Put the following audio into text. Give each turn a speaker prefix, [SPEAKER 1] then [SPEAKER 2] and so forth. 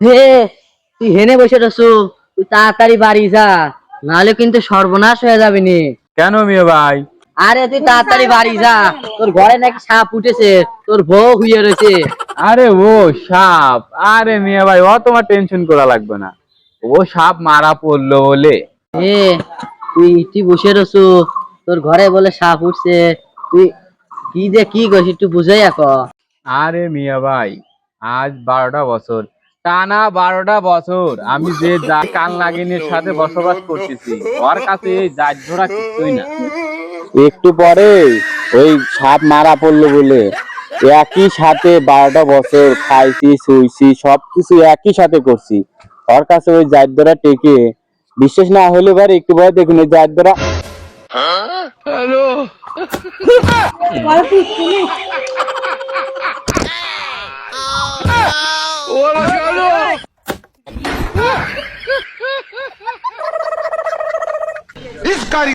[SPEAKER 1] হে তুই হেনে বসে রসু তুই তাড়াতাড়ি বাড়ি যা নাহলে কিন্তু সর্বনাশ হয়ে যাবে নি।
[SPEAKER 2] কেন মিয়া ভাই?
[SPEAKER 1] আরে তুই তাড়াতাড়ি বাড়ি যা তোর ঘরে নাকি সাপ উঠেছে তোর বউ হইয়ে রয়েছে।
[SPEAKER 2] আরে ও সাপ আরে মিয়া ভাই ও তোমার টেনশন করা লাগবে না। ও সাপ মারা পড়ল বলে।
[SPEAKER 1] এ তুই তুই বসে রসু তোর ঘরে বলে সাপ উঠছে তুই কি যে কি করছিস একটু বুঝাই এক
[SPEAKER 2] আরে মিয়া ভাই আজ বারোটা বছর টানা বারোটা বছর আমি যে কান লাগিনের সাথে বসবাস করতেছি ওর কাছে এই জাত ধরা কিছুই না।
[SPEAKER 3] একটু পরে ওই সাপ মারা পড়ল বলে একই সাথে বারোটা বছর খাইছি শুইছি সবকিছু একই সাথে করছি। ওর কাছে ওই জাত ধরা টেকে বিশ্বাস না হলে এবার একটু পরে দেখুন ওই জাত ধরা This guy